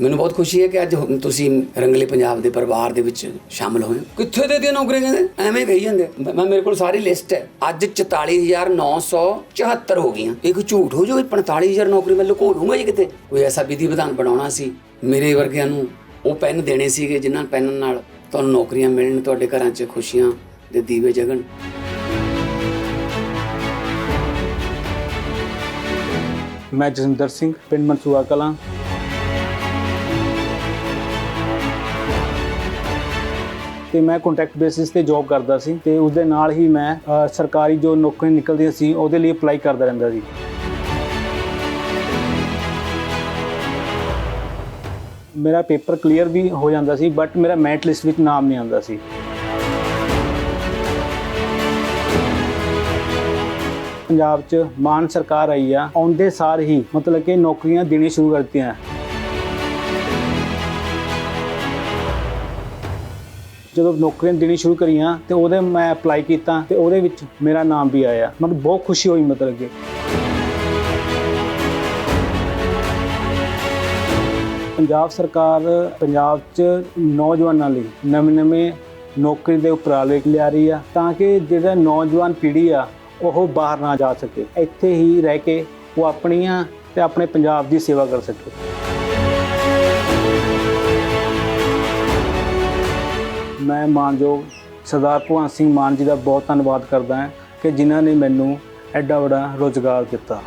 ਮੈਨੂੰ ਬਹੁਤ ਖੁਸ਼ੀ ਹੈ ਕਿ ਅੱਜ ਤੁਸੀਂ ਰੰਗਲੇ ਪੰਜਾਬ ਦੇ ਪਰਿਵਾਰ ਦੇ ਵਿੱਚ ਸ਼ਾਮਲ ਹੋਏ ਹੋ। ਕਿੱਥੇ ਦੇ ਦੀਆਂ ਨੌਕਰੀਆਂ ਕਹਿੰਦੇ? ਐਵੇਂ ਕਹੀ ਜਾਂਦੇ। ਮੈਂ ਮੇਰੇ ਕੋਲ ਸਾਰੀ ਲਿਸਟ ਹੈ। ਅੱਜ 44974 ਹੋ ਗਈਆਂ। ਇੱਕ ਝੂਠ ਹੋ ਜੋ 45000 ਨੌਕਰੀ ਮੈਂ ਲੁਕੋ ਲੂੰਗਾ ਜੀ ਕਿਤੇ। ਕੋਈ ਐਸਾ ਵਿਧੀ ਵਿਧਾਨ ਬਣਾਉਣਾ ਸੀ, ਮੇਰੇ ਵਰਗਿਆਂ ਨੂੰ ਉਹ ਪੈਨ ਦੇਣੇ ਸੀਗੇ, ਜਿਨ੍ਹਾਂ ਪੈਨ ਨਾਲ ਤੁਹਾਨੂੰ ਨੌਕਰੀਆਂ ਮਿਲਣ, ਤੁਹਾਡੇ ਘਰਾਂ 'ਚ ਖੁਸ਼ੀਆਂ ਦੇ ਦੀਵੇ ਜਗਣ। ਮੈਂ ਜਸਿੰਦਰ ਸਿੰਘ, ਪਿੰਡ ਮਨਸੂਆ ਕਲਾਂ। ਤੇ ਮੈਂ ਕੰਟਰੈਕਟ ਬੇਸਿਸ ਤੇ ਜੌਬ ਕਰਦਾ ਸੀ ਤੇ ਉਸ ਦੇ ਨਾਲ ਹੀ ਮੈਂ ਸਰਕਾਰੀ ਜੋ ਨੌਕਰੀਆਂ ਨਿਕਲਦੀਆਂ ਸੀ, ਉਹਦੇ ਲਈ ਅਪਲਾਈ ਕਰਦਾ ਰਹਿੰਦਾ ਸੀ। ਮੇਰਾ ਪੇਪਰ ਕਲੀਅਰ ਵੀ ਹੋ ਜਾਂਦਾ ਸੀ ਬਟ ਮੇਰਾ ਮੈਰਿਟ ਲਿਸਟ ਵਿੱਚ ਨਾਮ ਨਹੀਂ ਆਉਂਦਾ ਸੀ। ਪੰਜਾਬ 'ਚ ਮਾਨ ਸਰਕਾਰ ਆਈ ਆ, ਆਉਂਦੇ ਸਾਰ ਹੀ ਮਤਲਬ ਕਿ ਨੌਕਰੀਆਂ ਦੇਣੀ ਸ਼ੁਰੂ ਕਰ ਜਦੋਂ ਨੌਕਰੀਆਂ ਦੇਣੀ ਸ਼ੁਰੂ ਕਰੀਆਂ ਤੇ ਉਹਦੇ ਮੈਂ ਅਪਲਾਈ ਕੀਤਾ ਤੇ ਉਹਦੇ ਵਿੱਚ ਮੇਰਾ ਨਾਮ ਵੀ ਆਇਆ। ਮੈਨੂੰ ਬਹੁਤ ਖੁਸ਼ੀ ਹੋਈ ਮਤਲਬ ਕਿ ਪੰਜਾਬ ਸਰਕਾਰ ਪੰਜਾਬ 'ਚ ਨੌਜਵਾਨਾਂ ਲਈ ਨਵੇਂ-ਨਵੇਂ ਨੌਕਰੀ ਦੇ ਉਪਰਾਲੇ ਲਿਆ ਰਹੀ ਆ ਤਾਂ ਕਿ ਜਿਹੜਾ ਨੌਜਵਾਨ ਪੀੜ੍ਹੀ ਆ, ਉਹ ਬਾਹਰ ਨਾ ਜਾ ਸਕੇ। ਇੱਥੇ ਹੀ ਰਹਿ ਕੇ ਉਹ ਆਪਣੀਆਂ ਤੇ ਆਪਣੇ ਪੰਜਾਬ ਦੀ ਸੇਵਾ ਕਰ ਸਕੇ। ਮੈਂ ਮਾਨਯੋਗ ਸਰਦਾਰ ਭਗਵੰਤ ਸਿੰਘ ਮਾਨ ਜੀ ਦਾ ਬਹੁਤ ਧੰਨਵਾਦ ਕਰਦਾ ਹਾਂ ਕਿ ਜਿਨ੍ਹਾਂ ਨੇ ਮੈਨੂੰ ਐਡਾ ਵੱਡਾ ਰੋਜ਼ਗਾਰ ਦਿੱਤਾ।